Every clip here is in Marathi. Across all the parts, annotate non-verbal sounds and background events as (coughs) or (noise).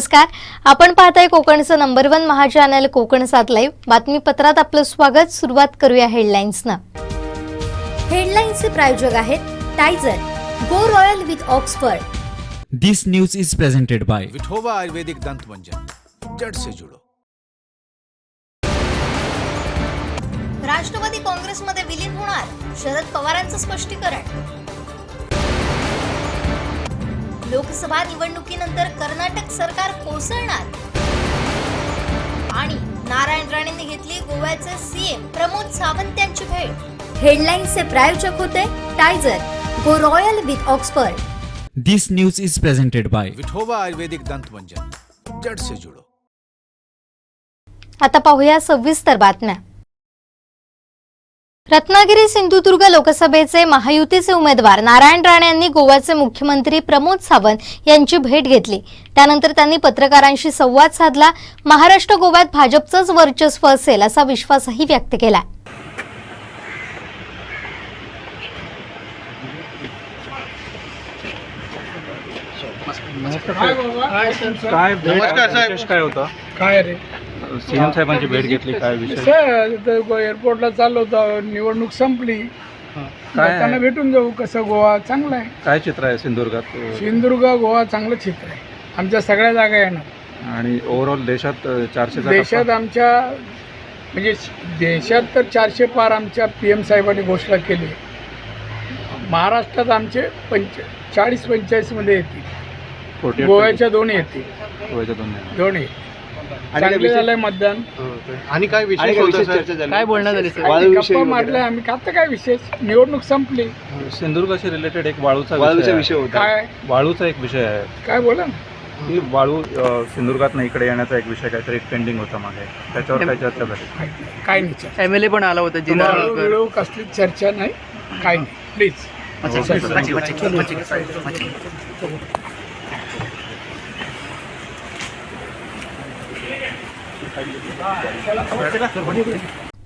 नमस्कार. आपण पाहताय कोकणचं नंबर वन महाचॅनल कोकण सात लाईव्ह बातमीपत्रात आपलं स्वागत. सुरुवात करूया हेडलाईन्सनं हेडलाईन्सचे प्रायोजक आहेत Tyzer go royal with Oxford This news is presented by Vithoba ayurvedic दंत मंजन जड़ से जुड़ो. राष्ट्रवादी काँग्रेसमध्ये विलीन होणार. शरद पवारांचं स्पष्टीकरण. लोकसभा निवडणुकीनंतर कर्नाटक सरकार कोसळणार? आणि नारायण राणेंनी घेतली गोव्याचे सीएम प्रमोद सावंत यांची भेट. हेडलाईन्सचे प्रायोजक होते Tyzer go royal with Oxford This news is presented by Vithoba ayurvedic दंत मंजन जड़ से जुड़ो. आता पाहूया सविस्तर बातम्या. रत्नागिरी सिंधुदुर्ग लोकसभेचे महायुतीचे उमेदवार नारायण राणे यांनी गोव्याचे मुख्यमंत्री प्रमोद सावंत यांची भेट घेतली. त्यानंतर त्यांनी पत्रकारांशी संवाद साधला. महाराष्ट्र गोव्यात भाजपचंच वर्चस्व असेल असा विश्वासही व्यक्त केला काय होतं? काय रे? सीएम साहेबांची भेट घेतली काय विशेष सर एअरपोर्टला चाललो होतो निवडणूक संपली. काय त्यांना भेटून जाऊ कसं गोवा? चांगला आहे. काय चित्र आहे सिंधुदुर्गात? सिंधुदुर्ग गोवा चांगलं चित्र आहे. आमच्या सगळ्या जागा येणार. आणि ओव्हरऑल देशात चारशे देशात आमच्या म्हणजे देशात तर चारशे पार आमच्या पी एम साहेबांनी घोषणा केली. आहे. महाराष्ट्रात आमचे पंच चाळीस पंचेचाळीसमध्ये येतील. गोव्याच्या दोन्ही येतील. गोव्याच्या चांगले झालंय मतदान. आणि काय विशेष होतं सर? काय बोलणं झाली वाळूविषयी गप्पा मारल्या आम्ही. आता काय विशेष? निवडणूक संपली. सिंधुदुर्गाशी रिलेटेड एक वाळूचा वाळूचा विषय विषय आहे. होता. काय? वाळूचा एक विषय आहे. काय बोला ना. की वाळू अ, सिंधुदुर्गात इकडे येण्याचा एक विषय काहीतरी पेंडिंग होता मागे. त्याच्यावर काय चर्चा झाली? काय नाही चर्चा. एम एल ए पण आला होता वेळो कसली चर्चा नाही. काय नाही. प्लीज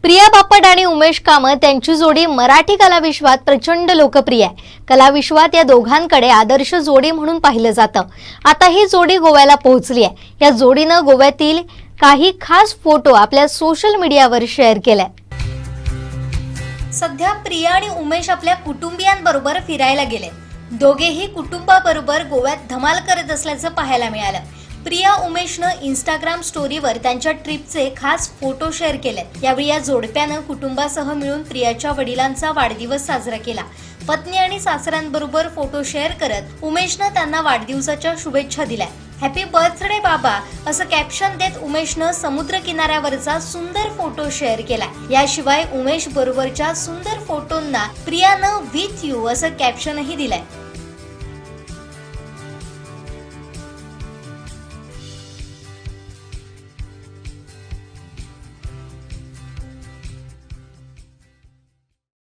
प्रिया बापट आणि उमेश कामत यांची जोडी मराठी कलाविश्वात प्रचंड लोकप्रिय आहे. कलाविश्वात या दोघांकडे आदर्श जोडी म्हणून पाहिलं जातं. आता ही जोडी गोव्याला पोहोचली आहे. या जोडीनं गोव्यातील काही खास फोटो आपल्या सोशल मीडियावर शेअर केलाय सध्या प्रिया आणि उमेश आपल्या कुटुंबियांबरोबर फिरायला गेले दोघेही कुटुंबाबरोबर गोव्यात धमाल करत असल्याचं पाहायला मिळालं. प्रिया उमेशनं इंस्टाग्राम स्टोरीवर त्यांच्या ट्रिपचे खास फोटो शेअर केलेत. यावेळी या जोडप्यानं कुटुंबासह मिळून प्रियाच्या वडिलांचा वाढदिवस साजरा केला. पत्नी आणि सासऱ्यांबरोबर फोटो शेअर करत उमेशनं त्यांना वाढदिवसाच्या शुभेच्छा दिल्या. हॅपी बर्थडे बाबा! असं कॅप्शन देत उमेशनं समुद्र किनाऱ्यावरचा सुंदर फोटो शेअर केला. याशिवाय उमेश बरोबरच्या सुंदर फोटोंना प्रियानं विथ यू असं कॅप्शनही दिलंय.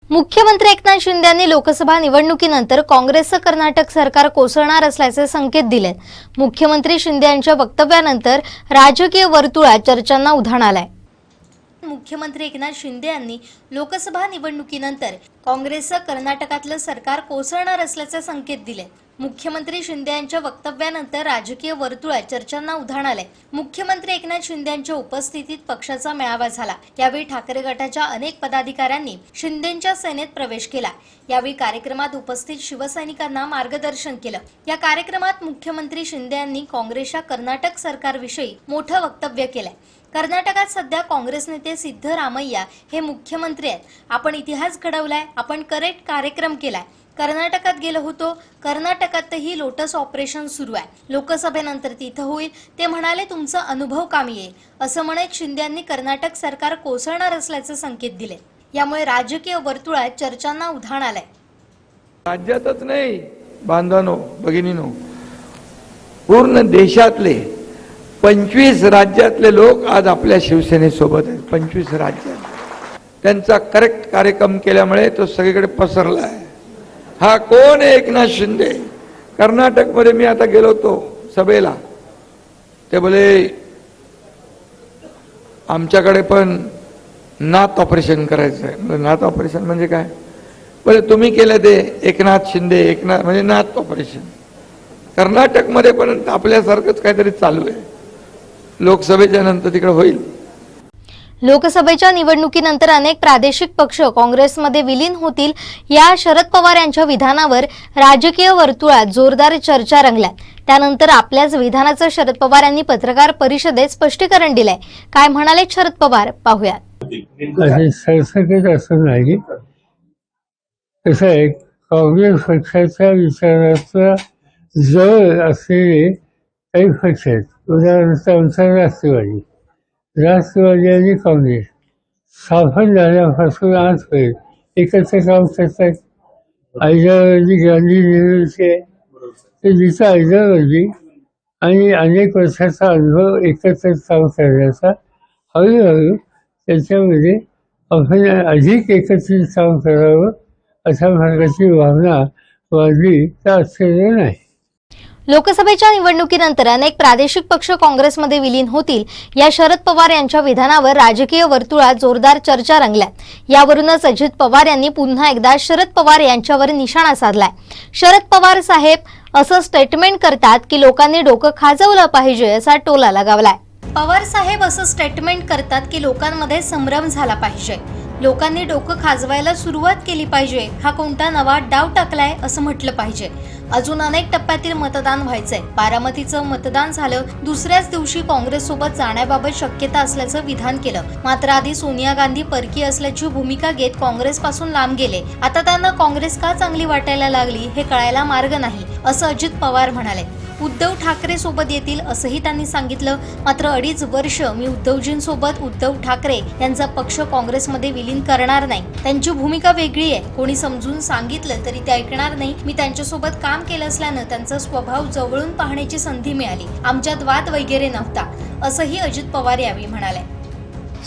मुख्यमंत्री एकनाथ शिंदे यांनी लोकसभा निवडणुकीनंतर काँग्रेसचं कर्नाटक सरकार कोसळणार असल्याचे संकेत दिलेत. मुख्यमंत्री शिंदे यांच्या वक्तव्यानंतर राजकीय वर्तुळात चर्चांना उधाण आलाय. मुख्यमंत्री एकनाथ शिंदे यांनी लोकसभा निवडणुकीनंतर काँग्रेसचं कर्नाटकातलं सरकार कोसळणार असल्याचे संकेत दिले मुख्यमंत्री शिंदे यांच्या वक्तव्यानंतर राजकीय वर्तुळात चर्चांना उधाण आलंय. मुख्यमंत्री एकनाथ शिंदे यांच्या उपस्थितीत पक्षाचा मेळावा झाला. यावेळी ठाकरे गटाच्या अनेक पदाधिकाऱ्यांनी शिंदेच्या सेनेत प्रवेश केला. यावेळी कार्यक्रमात उपस्थित शिवसैनिकांना मार्गदर्शन केलं. या कार्यक्रमात मुख्यमंत्री शिंदे यांनी काँग्रेसच्या कर्नाटक सरकारविषयी मोठं वक्तव्य केलंय. कर्नाटकात सध्या काँग्रेस नेते सिद्धरामय्या हे मुख्यमंत्री आहेत. आपण इतिहास घडवलाय आपण करेक्ट कार्यक्रम केलाय. कर्नाटकात गेलो होतो. कर्नाटकातही लोटस ऑपरेशन सुरू आहे. लोकसभेनंतर तिथं होईल. ते म्हणाले तुमचा अनुभव कामी येईल. असं म्हणत शिंद्यांनी कर्नाटक सरकार कोसळणार असल्याचे संकेत दिले. यामुळे राजकीय वर्तुळात चर्चांना उधाण आलंय. राज्यातच नाही बांधवानो भगिनीनो. पूर्ण देशातले पंचवीस राज्यातले लोक आज आपल्या शिवसेनेसोबत आहेत. पंचवीस राज्यात त्यांचा करेक्ट कार्यक्रम केल्यामुळे तो सगळीकडे पसरला आहे हा कोण आहे एकनाथ शिंदे? कर्नाटकमध्ये मी आता गेलो होतो सभेला. ते बोले आमच्याकडे पण नात ऑपरेशन करायचं आहे. नात ऑपरेशन म्हणजे काय? बोले तुम्ही केलं ते एकनाथ शिंदे एकनाथ म्हणजे नात ऑपरेशन. कर्नाटकमध्ये पण आपल्यासारखंच काहीतरी चालू आहे. लोकसभेच्या नंतर तिकडे होईल. लोकसभेच्या निवडणुकीनंतर अनेक प्रादेशिक पक्ष काँग्रेसमध्ये विलीन होतील या शरद पवार यांच्या विधानावर राजकीय वर्तुळात जोरदार चर्चा रंगल्या. त्यानंतर आपल्याच विधानाचं शरद पवार यांनी पत्रकार परिषदेत स्पष्टीकरण दिलंय. काय म्हणाले शरद पवार? पाहूयात. सरसकट असं नाही. कसं आहे काँग्रेस पक्षाच्या विचाराचा जवळ असलेले काही पक्ष आहेत. उदाहरणार्थ आमचा राष्ट्रवादी. राष्ट्रवादी आणि काँग्रेस. स्थापन झाल्यापासून आजपर्यंत एकत्र काम करतात आयडियालॉजी गांधी नेहरूचे ते जिथं आयडियालॉजी आणि अनेक वर्षाचा अनुभव एकत्र काम करण्याचा हळूहळू त्याच्यामध्ये आपण अधिक एकत्रित काम करावं अशा मार्गाची भावना वाढली तर आश्चर्य नाही. लोकसभेच्या निवडणुकीनंतर अनेक प्रादेशिक पक्ष काँग्रेसमध्ये विलीन होतील. या शरद पवार यांच्या विधानावर राजकीय वर्तुळात जोरदार चर्चा रंगल्या. यावरूनच अजित पवार यांनी पुन्हा एकदा शरद पवार यांच्यावर निशाणा साधलाय. शरद पवार साहेब असं स्टेटमेंट करतात की लोकांनी डोकं खाजवलं पाहिजे असा टोला लगावलाय. पवार साहेब असं स्टेटमेंट करतात की लोकांमध्ये संभ्रम झाला पाहिजे. लोकांनी डोकं खाजवायला सुरुवात केली पाहिजे. हा कोणता नवा डाव टाकलाय असं म्हटलं पाहिजे. अजून अनेक टप्प्यातील मतदान व्हायचंय. बारामतीचं मतदान झालं. दुसऱ्याच दिवशी काँग्रेस सोबत जाण्याबाबत शक्यता असल्याचं विधान केलं. मात्र आधी सोनिया गांधी परकी असल्याची भूमिका घेत काँग्रेसपासून लांब गेले. आता त्यांना काँग्रेस का चांगली वाटायला लागली हे कळायला मार्ग नाही असं अजित पवार म्हणाले. उद्धव ठाकरे सोबत येतील असंही त्यांनी सांगितलं. मात्र अडीच वर्ष मी उद्धवजींसोबत उद्धव ठाकरे यांचा पक्ष काँग्रेसमध्ये विलीन करणार नाही. त्यांची भूमिका वेगळी आहे. कोणी समजून सांगितलं तरी ते ऐकणार नाही. मी त्यांच्यासोबत काम केलं असल्यानं त्यांचा स्वभाव जवळून पाहण्याची संधी मिळाली. आमच्यात वाद वगैरे नव्हता असंही अजित पवार यावेळी म्हणाले.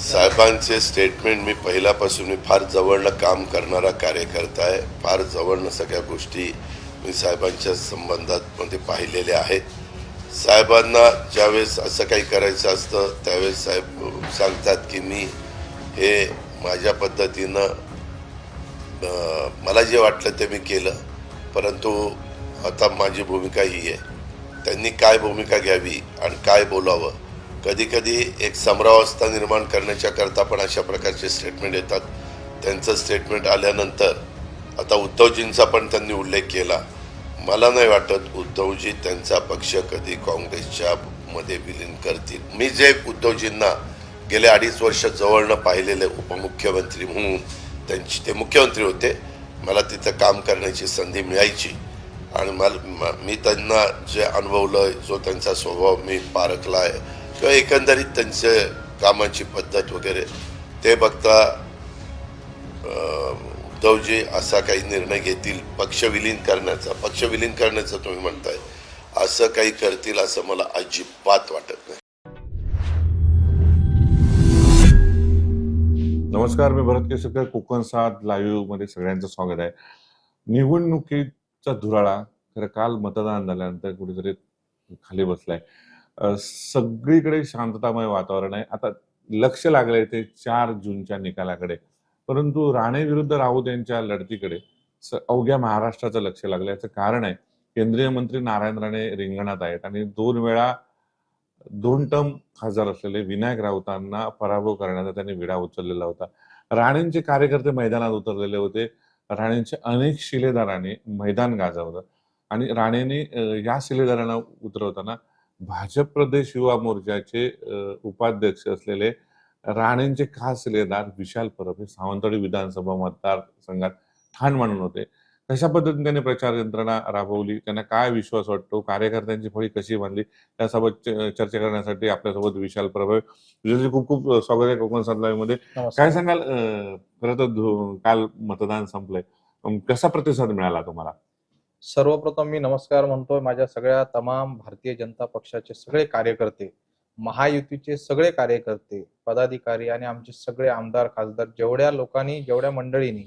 साहेबांचे स्टेटमेंट मी पहिल्यापासून मी फार जवळनं काम करणारा कार्यकर्ता आहे. फार जवळनं सगळ्या गोष्टी मी साहेबांच्या संबंधात मध्ये पाहिलेले आहेत. साहेबांना ज्यावेळेस असं काही करायचं असतं त्यावेळेस साहेब सांगतात की मी हे माझ्या पद्धतीनं मला जे वाटलं ते मी केलं. परंतु आता माझी भूमिका ही आहे. त्यांनी काय भूमिका घ्यावी आणि काय बोलावं? कधीकधी एक समरावस्था निर्माण करण्याच्या करता पण अशा प्रकारचे स्टेटमेंट येतात. त्यांचं स्टेटमेंट आल्यानंतर आता उद्धवजींचा पण त्यांनी उल्लेख केला. मला नाही वाटत उद्धवजी त्यांचा पक्ष कधी काँग्रेसच्या मध्ये विलीन करतील. मी जे उद्धवजींना गेले अडीच वर्ष जवळनं पाहिलेले उपमुख्यमंत्री म्हणून त्यांची ते मुख्यमंत्री होते. मला तिथं काम करण्याची संधी मिळायची. आणि मला म- मी त्यांना जे अनुभवलं जो त्यांचा स्वभाव मी पारखला आहे किंवा एकंदरीत त्यांचे कामाची पद्धत वगैरे ते बघता उद्धवजी असा काही निर्णय घेतील पक्ष विलीन करण्याचा. पक्ष विलीन करण्याचं तुम्ही म्हणताय. असं काही करतील असं मला अजिबात वाटत नाही. नमस्कार मी भरत केसरकर कोकण सात लाईव्हमध्ये सगळ्यांचं स्वागत आहे. निवडणुकीचा धुराळा खरं काल मतदान झाल्यानंतर कुठेतरी खाली बसलाय. सगळीकडे शांततामय वातावरण आहे. आता लक्ष लागलंय ते चार जूनच्या निकालाकडे. परंतु राणे विरुद्ध राऊत यांच्या लढतीकडे अवघ्या महाराष्ट्राचं लक्ष लागलं याचं कारण आहे. केंद्रीय मंत्री नारायण राणे रिंगणात आहेत आणि दोन वेळा दोन टर्म खासदार असलेले विनायक राऊतांना पराभव करण्याचा त्यांनी विडा उचललेला होता. राणेंचे कार्यकर्ते मैदानात उतरलेले होते. राणेंच्या अनेक शिलेदारांनी मैदान गाजवलं. आणि राणेंनी या शिलेदारांना उतरवताना भाजप प्रदेश युवा मोर्चाचे उपाध्यक्ष असलेले राणेंचे खास शिलेदार विशाल परब हे सावंतवाडी विधानसभा मतदारसंघात ठाण मानून होते. कशा पद्धतीने त्यांनी प्रचार यंत्रणा राबवली? त्यांना काय विश्वास वाटतो? कार्यकर्त्यांची फळी कशी बांधली त्यासोबत चर्चा करण्यासाठी आपल्यासोबत विशाल प्रभव खूप खूप स्वागत आहे कोकण सात मध्ये. काय सांगाल? खरं तर काल मतदान संपलंय. कसा प्रतिसाद मिळाला तुम्हाला? सर्वप्रथम मी नमस्कार म्हणतोय. माझ्या सगळ्या तमाम भारतीय जनता पक्षाचे सगळे कार्यकर्ते महायुतीचे सगळे कार्यकर्ते पदाधिकारी आणि आमचे सगळे आमदार खासदार जेवढ्या लोकांनी जेवढ्या मंडळींनी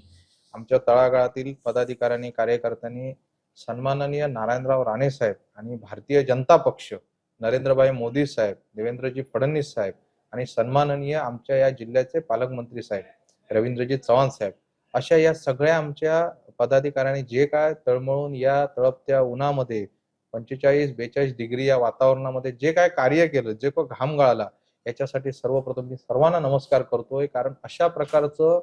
आमच्या तळागाळातील पदाधिकाऱ्यांनी कार्यकर्त्यांनी सन्माननीय नारायणराव राणे साहेब आणि भारतीय जनता पक्ष नरेंद्रभाई मोदी साहेब देवेंद्रजी फडणवीस साहेब आणि सन्माननीय आमच्या या जिल्ह्याचे पालकमंत्री साहेब रवींद्रजी चव्हाण साहेब अशा या सगळ्या आमच्या पदाधिकाऱ्यांनी जे काय तळमळून या तळपत्या उन्हामध्ये पंचेचाळीस बेचाळीस डिग्री या वातावरणामध्ये जे काय कार्य केलं जे काय घाम गाळला याच्यासाठी सर्वप्रथम मी सर्वांना नमस्कार करतोय. कारण अशा प्रकारचं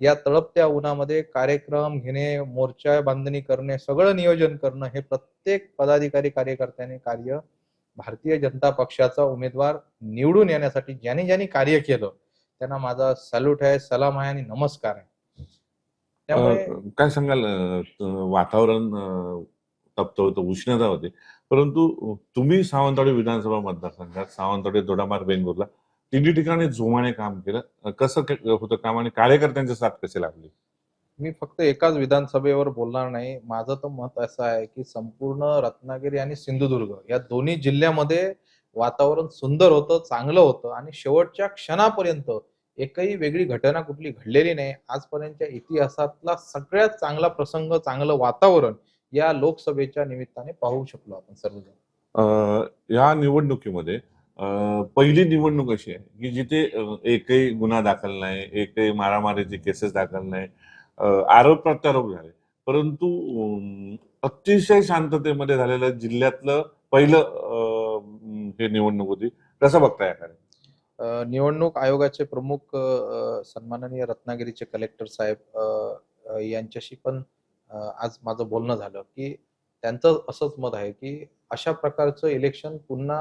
या तळपत्या उन्हामध्ये कार्यक्रम घेणे मोर्चा बांधणी करणे सगळं नियोजन करणं हे प्रत्येक पदाधिकारी कार्यकर्त्याने कार्य भारतीय जनता पक्षाचा उमेदवार निवडून येण्यासाठी ज्यांनी ज्यांनी कार्य केलं त्यांना माझा सॅल्यूट आहे सलाम आहे आणि नमस्कार आहे. त्यामुळे काय सांगाल वातावरण अ, तप्त होतं उष्णता होती. परंतु तुम्ही सावंतवाडी विधानसभा मतदारसंघात सावंतवाडी दोडामार बेंगूरला तिन्ही ठिकाणी जोमाने काम केलं. कसं होतं काम आणि कार्यकर्त्यांचे साथ कसे लागले? मी फक्त एकाच विधानसभेवर बोलणार नाही. माझं तर मत असं आहे की संपूर्ण रत्नागिरी आणि सिंधुदुर्ग या दोन्ही जिल्ह्यामध्ये वातावरण सुंदर होतं चांगलं होतं आणि शेवटच्या क्षणापर्यंत एकही वेगळी घटना कुठली घडलेली नाही. आजपर्यंतच्या इतिहासातला सगळ्यात चांगला प्रसंग चांगलं वातावरण या लोकसभेच्या निमित्ताने पाहू शकलो आपण सर्वजण. या निवडणुकीमध्ये पहिली निवडणूक अशी आहे की जिथे एकही गुन्हा दाखल नाही एकही मारामारीचे केसेस दाखल नाही आरोप प्रत्यारोप झाले. परंतु अतिशय शांततेमध्ये झालेलं जिल्ह्यातलं पहिलं हे निवडणूक होती. कसं बघताय याकडे निवडणूक आयोगाचे प्रमुख सन्माननीय रत्नागिरीचे कलेक्टर साहेब यांच्याशी पण आज माझं बोलणं झालं की त्यांचं असंच मत आहे की अशा प्रकारचं इलेक्शन पुन्हा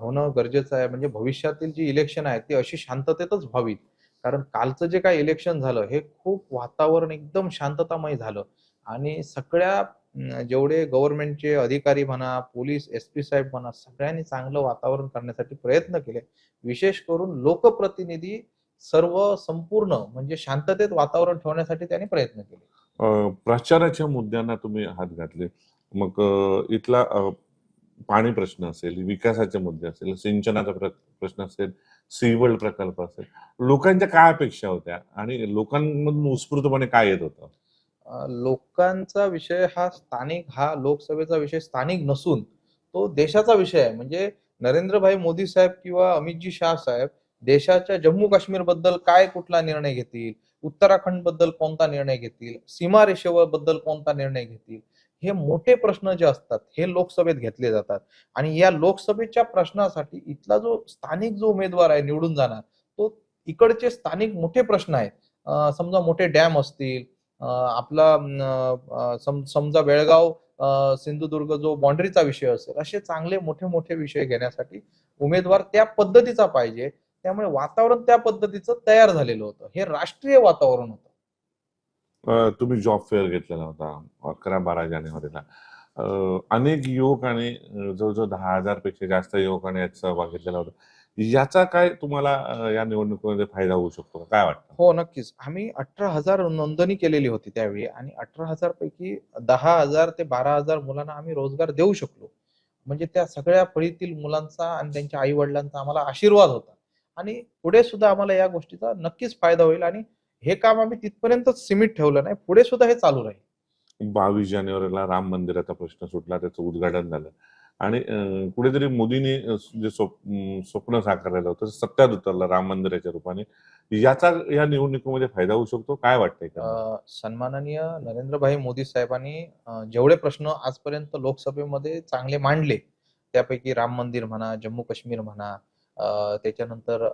होणं गरजेचं आहे. म्हणजे भविष्यातील जी इलेक्शन आहे ती अशी शांततेतच व्हावीत. कारण कालचं जे काही इलेक्शन झालं हे खूप वातावरण एकदम शांततामय झालं. आणि सगळ्या जेवढे गव्हर्नमेंटचे अधिकारी म्हणा पोलीस एस पी साहेब म्हणा सगळ्यांनी चांगलं वातावरण करण्यासाठी प्रयत्न केले. विशेष करून लोकप्रतिनिधी सर्व संपूर्ण म्हणजे शांततेत वातावरण ठेवण्यासाठी त्यांनी प्रयत्न केले. प्रचाराच्या मुद्द्यांना तुम्ही हात घातले. मग इथला पाणी प्रश्न असेल विकासाचे मुद्दे असेल सिंचनाचा प्रश्न असेल सीवर्ल्ड प्रकल्प असेल लोकांच्या काय अपेक्षा होत्या आणि लोकांमधून उत्स्फूर्तपणे काय येत होतं? लोकांचा विषय हा स्थानिक हा लोकसभेचा विषय स्थानिक नसून तो देशाचा विषय आहे. म्हणजे नरेंद्रभाई मोदी साहेब किंवा अमितजी शाह साहेब देशाच्या जम्मू काश्मीरबद्दल काय कुठला निर्णय घेतील? उत्तराखंडबद्दल कोणता निर्णय घेतील? सीमारेषेवर बद्दल कोणता निर्णय घेतील? हे मोठे प्रश्न जे असतात हे लोकसभेत घेतले जातात. आणि या लोकसभेच्या प्रश्नासाठी इथला जो स्थानिक जो उमेदवार आहे निवडून जाणार तो इकडचे स्थानिक मोठे प्रश्न आहेत. समजा मोठे डॅम असतील आपला सम- समजा बेळगाव सिंधुदुर्ग जो बाँड्रीचा विषय असेल असे चांगले मोठे मोठे विषय घेण्यासाठी उमेदवार त्या पद्धतीचा पाहिजे. त्यामुळे वातावरण त्या पद्धतीचं तयार झालेलं होतं. हे राष्ट्रीय वातावरण होतं. तुम्ही जॉब फेअर घेतलेला होता अकरा बारा जानेवारीला. अनेक युवक आणि अ, जवळजवळ दहा हजारपेक्षा जास्त युवकांनी यात सहभाग घेतलेला होता. याचा काय तुम्हाला या निवडणुकीमध्ये फायदा होऊ शकतो? काय वाटतं? हो नक्कीच. आम्ही अठरा हजार नोंदणी केलेली होती त्यावेळी आणि अठरा हजार पैकी दहा हजार ते बारा हजार मुलांना आम्ही रोजगार देऊ शकलो. म्हणजे त्या सगळ्या फळीतील मुलांचा आणि त्यांच्या आई वडिलांचा आम्हाला आशीर्वाद होता. आणि पुढे सुद्धा आम्हाला या गोष्टीचा नक्कीच फायदा होईल आणि हे काम आम्ही तिथपर्यंतच सीमित ठेवलं नाही पुढे सुद्धा हे चालू राहील. बावीस जानेवारीला राम मंदिराचा प्रश्न सुटला त्याचं उद्घाटन झालं. आणि कुठेतरी मोदींनी जे स्वप्न साकारलेलं होतं सत्यात उतरलं राम मंदिराच्या रूपाने याचा या निवडणुकीमध्ये फायदा होऊ शकतो? काय वाटतंय सन्माननीय नरेंद्रभाई मोदी साहेबांनी जेवढे प्रश्न आजपर्यंत लोकसभेमध्ये चांगले मांडले त्यापैकी राम मंदिर म्हणा जम्मू काश्मीर म्हणा त्याच्यानंतर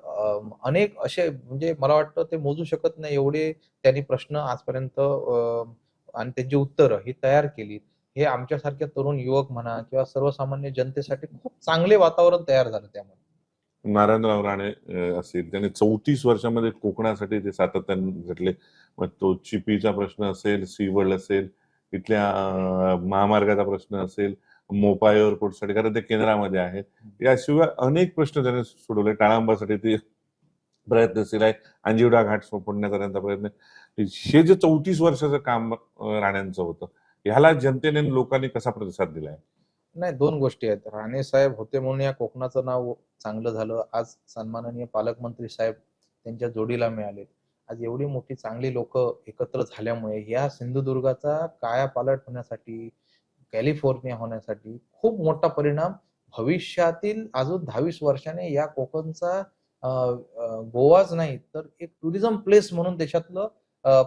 अनेक असे म्हणजे मला वाटतं ते मोजू शकत नाही एवढे त्यांनी प्रश्न आजपर्यंत आणि त्यांची उत्तरं ही तयार केली हे आमच्यासारख्या तरुण युवक म्हणा किंवा सर्वसामान्य जनतेसाठी खूप चांगले वातावरण तयार झालं त्यामुळे नारायणराव राणे असेल त्यांनी चौतीस वर्षामध्ये कोकणासाठी ते सातत्याने घेतले मग तो चिपीचा प्रश्न असेल सीवर्ल्ड असेल इथल्या महामार्गाचा प्रश्न असेल मोपा एअरपोर्टसाठी कारण ते केंद्रामध्ये आहेत. याशिवाय अनेक प्रश्न त्यांनी सोडवले. टाळांबासाठी ते प्रयत्नशील आहे. अंजिवडा घाट सोपडण्याचा त्यांचा प्रयत्न. हे जे चौतीस वर्षाचं काम राण्यांचं होतं ह्याला जनतेने लोकांनी कसा प्रतिसाद दिलाय? नाही दोन गोष्टी आहेत. राणे साहेब होते म्हणून या कोकणाचं नाव चांगलं झालं. आज सन्माननीय पालकमंत्री साहेब त्यांच्या जोडीला मिळाले. आज एवढी मोठी चांगली लोक एकत्र झाल्यामुळे या सिंधुदुर्गाचा कायापालट होण्यासाठी कॅलिफोर्निया होण्यासाठी खूप मोठा परिणाम भविष्यातील अजून दहावीस वर्षाने या कोकणचा गोवाच नाही तर एक टुरिझम प्लेस म्हणून देशातलं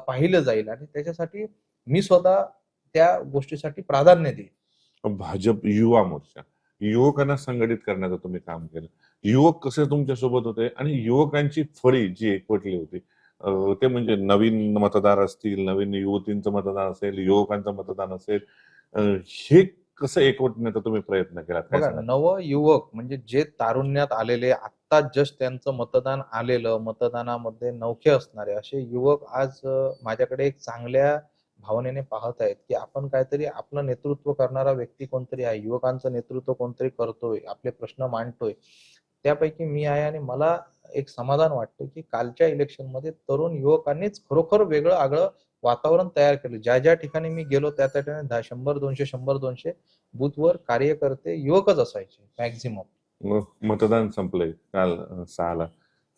पाहिलं जाईल. आणि त्याच्यासाठी मी स्वतः त्या गोष्टीसाठी प्राधान्य देईन. भाजप युवा मोर्चा. युवकांना संघटित करण्याचं तुम्ही काम केलं. युवक कसे तुमच्यासोबत होते आणि युवकांची फळी जी एकवटली होती ते म्हणजे नवीन मतदार असतील नवीन युवतींचं मतदान असेल युवकांचं मतदान असेल हे कसं एकवटण्याचा तुम्ही प्रयत्न केला बघा? नव युवक म्हणजे जे तारुण्यात आलेले आत्ता जस्ट त्यांचं मतदान आलेलं मतदानामध्ये नौखे असणारे असे युवक आज माझ्याकडे एक चांगल्या भावनेने पाहत आहेत की आपण काहीतरी आपलं नेतृत्व करणारा व्यक्ती कोणतरी आहे युवकांचं नेतृत्व कोणतरी करतोय आपले प्रश्न मांडतोय त्यापैकी मी आहे आणि मला एक समाधान वाटतं की कालच्या इलेक्शनमध्ये तरुण युवकांनीच खरोखर वेगळं आगळं वातावरण तयार केलं. ज्या ज्या ठिकाणी मी गेलो त्या त्या ठिकाणी दहा शंभर दोनशे शंभर दोनशे बूथवर कार्यकर्ते युवकच असायचे मॅक्झिमम मतदान संपलंय काल सहाला.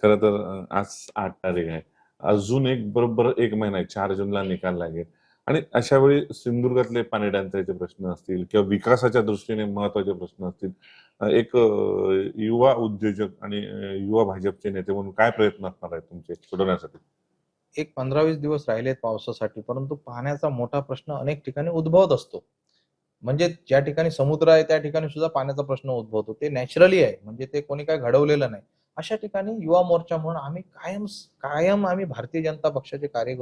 खर तर आज आठ तारीख आहे. अजून एक बरोबर एक महिना आहे. चार जूनला निकाल लागेल. आणि अशा वेळी सिंधुदुर्गातले पाणी टंचाईचे प्रश्न असतील किंवा विकासाच्या दृष्टीने महत्त्वाचे प्रश्न असतील एक युवा उद्योजक आणि युवा भाजपचे नेते म्हणून काय प्रयत्न असणार आहेत तुमचे सोडवण्यासाठी? एक पंधरा वीस दिवस राहिलेत पावसासाठी परंतु पाण्याचा मोठा प्रश्न अनेक ठिकाणी उद्भवत असतो. म्हणजे ज्या ठिकाणी समुद्र आहे त्या ठिकाणी सुद्धा पाण्याचा प्रश्न उद्भवतो. ते नॅचरली आहे म्हणजे ते कोणी काय घडवलेलं नाही. अशा ठिकाणी युवा मोर्चा म्हणून आम्ही कायम कायम आम्ही भारतीय जनता पक्षाचे कार्य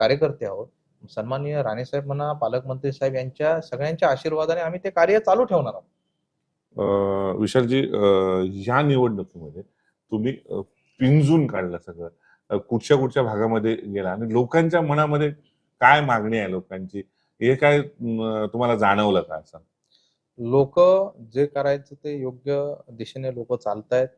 कार्यकर्ते आहोत. सन्माननीय राणेसाहेब म्हणा पालकमंत्री साहेब यांच्या सगळ्यांच्या आशीर्वादाने आम्ही ते कार्य चालू ठेवणार आहोत. विशालजी ह्या या निवडणुकीमध्ये तुम्ही पिंजून काढलं सगळं. कुठच्या कुठच्या भागामध्ये गेला आणि लोकांच्या मनामध्ये काय मागणी आहे लोकांची? हे काय तुम्हाला जाणवलं का असं? लोक जे करायचं ते योग्य दिशेने लोक चालतायत.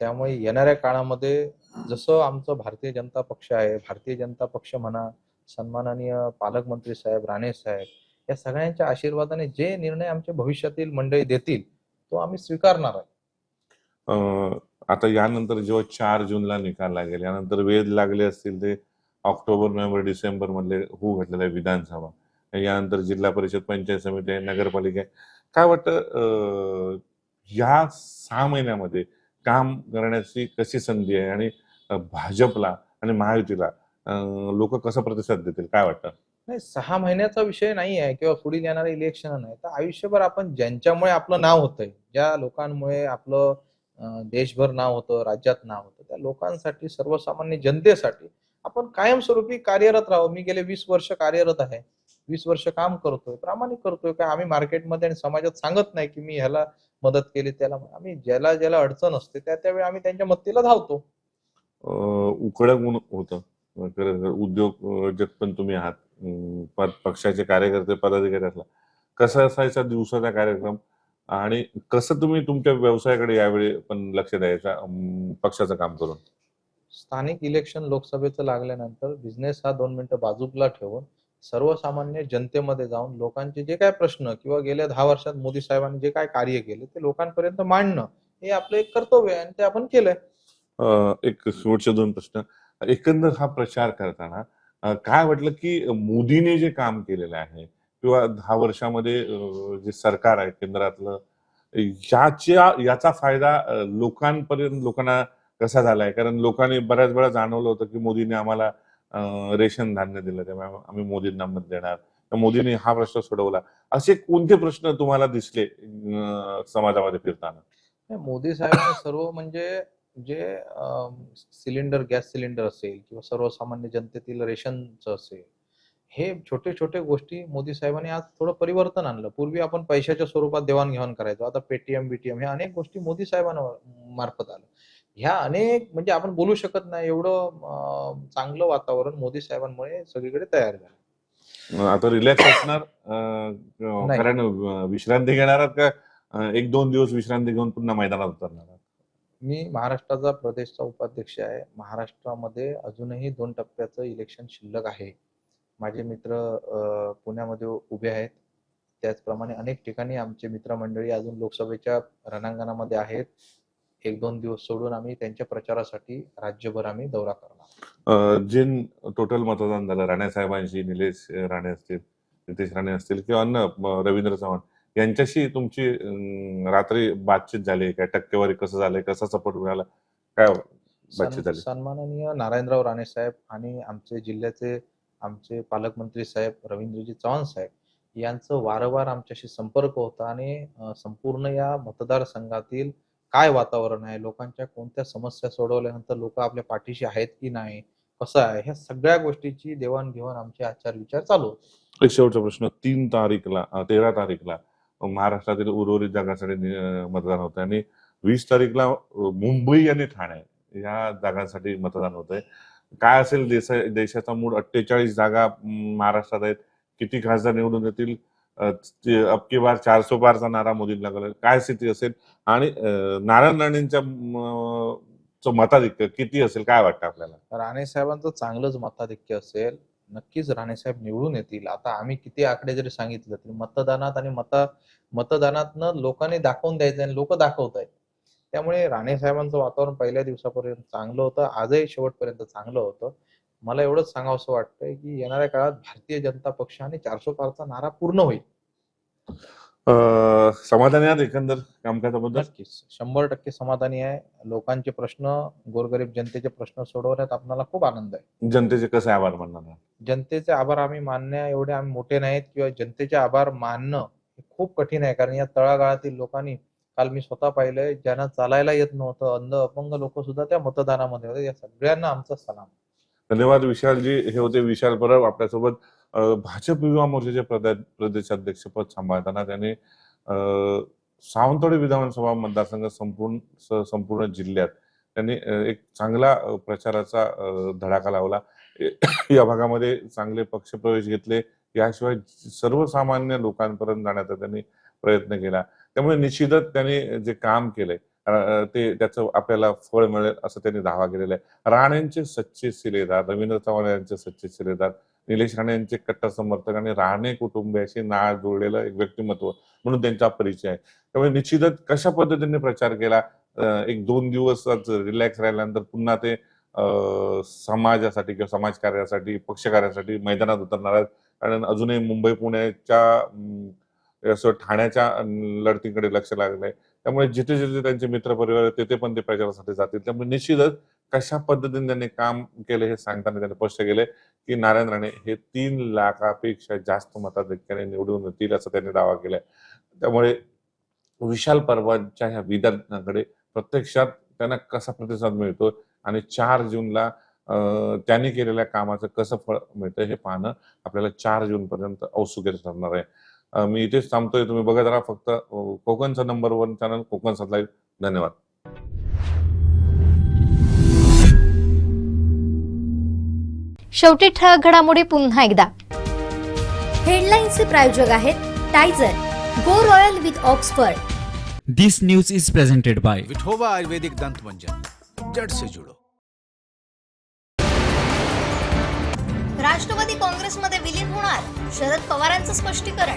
त्यामुळे येणाऱ्या काळामध्ये जसं आमचं भारतीय जनता पक्ष आहे भारतीय जनता पक्ष म्हणा सन्माननीय पालकमंत्री साहेब राणे साहेब या सगळ्यांच्या आशीर्वादाने जे निर्णय आमच्या भविष्यातील मंडळी देतील तो आम्ही स्वीकारणार आहे आता यानंतर जेव्हा चार जूनला निकाल लागेल यानंतर वेध लागले असतील ते ऑक्टोबर नोव्हेंबर डिसेंबर मधले होऊ घातलेला आहे विधानसभा. यानंतर जिल्हा परिषद पंचायत समिती आहे नगरपालिका आहे. काय वाटतं या सहा महिन्यामध्ये काम करण्याची कशी संधी आहे आणि भाजपला आणि महायुतीला लोक कसं प्रतिसाद देतील? काय वाटतं? नाही सहा महिन्याचा विषय नाही आहे किंवा पुढील येणारे इलेक्शन नाही. तर आयुष्यभर आपण ज्यांच्यामुळे आपलं नाव होतंय ज्या लोकांमुळे आपलं देशभर नाव होतं राज्यात नाव होतं. त्या लोकांसाठी सर्वसामान्य जनतेसाठी आपण कायमस्वरूपी कार्यरत राहू मी गेले वीस वर्ष कार्यरत आहे. वीस वर्ष काम करतोय प्रामाणिक करतोय. काय आम्ही मार्केटमध्ये आणि समाजात सांगत नाही की मी ह्याला मदत केली त्याला आम्ही ज्याला ज्याला अडचण असते त्या त्यावेळी आम्ही त्यांच्या मदतीला धावतो. अं, उकडक होतं. उद्योग तर उद्योजक पण तुम्ही आहात. पद पक्षाचे कार्यकर्ते पदाधिकारी असला. कसा असायचा दिवसाचा कार्यक्रम? आणि कसं तुम्ही तुमच्या व्यवसायाकडे यावेळी पण लक्ष द्यायचा पक्षाचं काम करून? स्थानिक इलेक्शन लोकसभेचं लागल्यानंतर बिझनेस हा दोन मिनिटं बाजूला ठेवून सर्वसामान्य जनतेमध्ये जाऊन लोकांचे जे काय प्रश्न किंवा गेल्या दहा वर्षात मोदी साहेबांनी जे काय कार्य केले ते लोकांपर्यंत मांडणं हे आपलं एक कर्तव्य आहे आणि ते आपण केलंय. एक शेवटचे दोन प्रश्न. एकंदर हा प्रचार करताना काय वाटलं की मोदीने जे काम केलेलं आहे किंवा दहा वर्षामध्ये अं, जे सरकार आहे केंद्रातलं याच्या याचा फायदा लोकांपर्यंत लोकांना कसा झालाय? कारण लोकांनी बऱ्याच वेळा जाणवलं होतं की मोदीने आम्हाला रेशन धान्य दिलं त्यामुळे आम्ही मोदींना मत देणार. तर मोदींनी हा प्रश्न सोडवला. असे कोणते प्रश्न तुम्हाला दिसले समाजामध्ये फिरताना? मोदी साहेबांनी सर्व म्हणजे जे सिलेंडर गॅस सिलेंडर असेल किंवा सर्वसामान्य जनतेतील रेशनचं असेल हे छोटे छोटे गोष्टी मोदी साहेबांनी आज थोडं परिवर्तन आणलं. पूर्वी आपण पैशाच्या स्वरूपात देवाणघेवाण करायचो. आता पेटीएम बीटीएम ह्या अनेक गोष्टी मोदी साहेबांना मार्फत आलं ह्या अनेक म्हणजे आपण बोलू शकत नाही. एवढं चांगलं वातावरण मोदी साहेबांमुळे सगळीकडे तयार झालं. आता रिलॅक्स असणार. कारण विश्रांती घेणार का? एक दोन दिवस विश्रांती घेऊन पुन्हा मैदानात उतरणार? मी महाराष्ट्राचा प्रदेशचा उपाध्यक्ष आहे. महाराष्ट्रामध्ये अजूनही दोन टप्प्याचं इलेक्शन शिल्लक आहे. माझे मित्र पुण्यामध्ये उभे आहेत. त्याचप्रमाणे अनेक ठिकाणी आमचे मित्रमंडळी अजून लोकसभेच्या रणांगणामध्ये आहेत. एक दोन दिवस सोडून आम्ही त्यांच्या प्रचारासाठी राज्यभर आम्ही दौरा करणार अं, जे टोटल मतदान झालं राणे साहेबांशी निलेश राणे असतील नितेश राणे असतील किंवा अन्य म, रवींद्र चव्हाण यांच्याशी तुमची रात्री बातचीत झाली काय टक्केवारी कसं झालंय कसा सपोर्ट मिळाला काय बातचीत झाली? सन्माननीय नारायणराव राणे साहेब आणि आमचे जिल्ह्याचे आमचे पालकमंत्री साहेब रवींद्रजी चव्हाण साहेब यांचं वारंवार आमच्याशी संपर्क होता आणि संपूर्ण या मतदारसंघातील काय वातावरण आहे लोकांच्या कोणत्या समस्या सोडवल्यानंतर लोक आपल्या पाठीशी आहेत की नाही कसं आहे ह्या सगळ्या गोष्टीची देवाणघेवाण आमचे आचार विचार चालू एक शेवटचा प्रश्न तीन तारीखला तेरा तारीखला महाराष्ट्रातील उर्वरित जागांसाठी मतदान होतं आणि वीस तारीखला मुंबई आणि ठाणे या जागांसाठी मतदान होत आहे काय असेल देशा देशाचा मूड अठ्ठेचाळीस जागा महाराष्ट्रात आहेत. किती खासदार निवडून येतील अबकी बार चारशे बारचा नारा मोदींना लागला काय स्थिती असेल? आणि नारायण राणेंच्या मताधिक्य किती असेल? काय वाटतं आपल्याला? राणे साहेबांचं चांगलंच मताधिक्य असेल. नक्कीच राणे साहेब निवडून येतील. आता आम्ही किती आकडे जरी सांगितले तरी मतदानात आणि मता मतदानातनं लोकांनी दाखवून द्यायचं आणि लोक दाखवत आहेत त्यामुळे राणे साहेबांचं वातावरण पहिल्या दिवसापर्यंत चांगलं होतं. आजही शेवटपर्यंत चांगलं होतं. मला एवढंच सांगावं असं वाटतंय की येणाऱ्या काळात भारतीय जनता पक्ष आणि चारशे पारचा नारा पूर्ण होईल. अ, समाधानी आहात एकंदर कामकाजाबद्दल? नक्कीच. शंभर टक्के समाधानी आहे. लोकांचे प्रश्न गोरगरीब जनतेचे प्रश्न सोडवण्यात आपल्याला खूप आनंद आहे. जनतेचे कसे आभार मानणार? जनतेचे आभार आम्ही मानण्या एवढे आम्ही मोठे नाहीत किंवा जनतेचे आभार मानणं हे खूप कठीण आहे. कारण या तळागाळातील लोकांनी काल मी स्वतः पाहिलंय ज्यांना चालायला येत नव्हतं अंध अपंग लोक सुद्धा त्या मतदानामध्ये होते. या सगळ्यांना आमचा सलाम. धन्यवाद विशालजी. हे होते विशाल परब. आपल्यासोबत भाजप युवा मोर्चाचे प्रदेशाध्यक्षपद सांभाळताना त्यांनी सावंतवाडी विधानसभा मतदारसंघ संपूर्ण संपूर्ण जिल्ह्यात त्यांनी एक चांगला प्रचाराचा धडाका लावला. (coughs) या भागामध्ये चांगले पक्षप्रवेश घेतले. याशिवाय सर्वसामान्य लोकांपर्यंत जाण्याचा त्यांनी प्रयत्न केला. त्यामुळे निश्चितच त्यांनी जे काम केलंय ते त्याचं आपल्याला फळ मिळेल असं त्यांनी दावा केलेला आहे. राणेंचे सच्चे शिलेदार रवींद्र चव्हाण यांचे सच्चे शिलेदार निलेश राणे यांचे कट्टर समर्थक आणि राणे कुटुंबियाशी नाळ जुळलेलं एक व्यक्तिमत्व म्हणून त्यांचा परिचय आहे. त्यामुळे निश्चितच कशा पद्धतीने प्रचार केला? एक दोन दिवस रिलॅक्स राहिल्यानंतर पुन्हा ते समाजासाठी किंवा समाज कार्यासाठी पक्षकार्यासाठी मैदानात उतरणार आहेत. कारण अजूनही मुंबई पुण्याच्या असं ठाण्याच्या लढतींकडे लढतीकडे लक्ष लागलंय. त्यामुळे जिथे जिथे त्यांचे मित्रपरिवार आहेत तिथे पण ते प्रचारासाठी जातील. त्यामुळे निश्चितच कशा पद्धतीने त्यांनी काम केले हे सांगताना त्यांनी स्पष्ट केले की नारायण राणे हे तीन लाखापेक्षा जास्त मताधिक्याने निवडून येतील असं त्यांनी दावा केलाय. त्यामुळे विशाल परवाच्या ह्या विधानाकडे प्रत्यक्षात त्यांना कसा प्रतिसाद मिळतो आणि चार जूनला त्यांनी केलेल्या कामाचं कसं फळ मिळतं हे पाहणं आपल्याला चार जून पर्यंत औत्सुक्य ठरणार आहे. मी इथेच थांबतोय. तुम्ही बघत राहा फक्त. कोकणचं number one channel Konkan live धन्यवाद. शेवटी ठळक घडामोडी पुन्हा एकदा. हेडलाईन्सचे प्रायोजक आहेत Tyzer go royal with Oxford This news is presented by Vithoba ayurvedic दंत मंजन जड़ से जुड़ो. राष्ट्रवादी काँग्रेसमध्ये विलीन होणार शरद पवारांचं स्पष्टीकरण.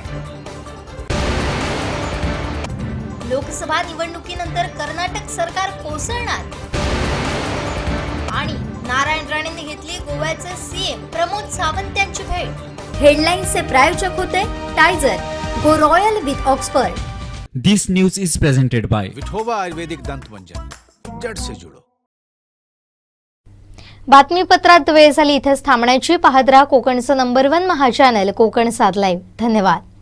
लोकसभा निवडणुकीनंतर कर्नाटक सरकार कोसळणार. आणि नारायण राणेंनी घेतली गोव्याचे सीएम प्रमोद सावंत यांची भेट. हेडलाईन्सचे प्रायोजक होते Tyzer go royal with Oxford. This news is presented by Vithoba ayurvedic दंत मंजन जड़ से जुड़ो. बातमीपत्रात वेळ झाली इथेच थांबण्याची. पाहत राहा कोकणचं नंबर वन महाचॅनल कोकण सात लाईव्ह धन्यवाद.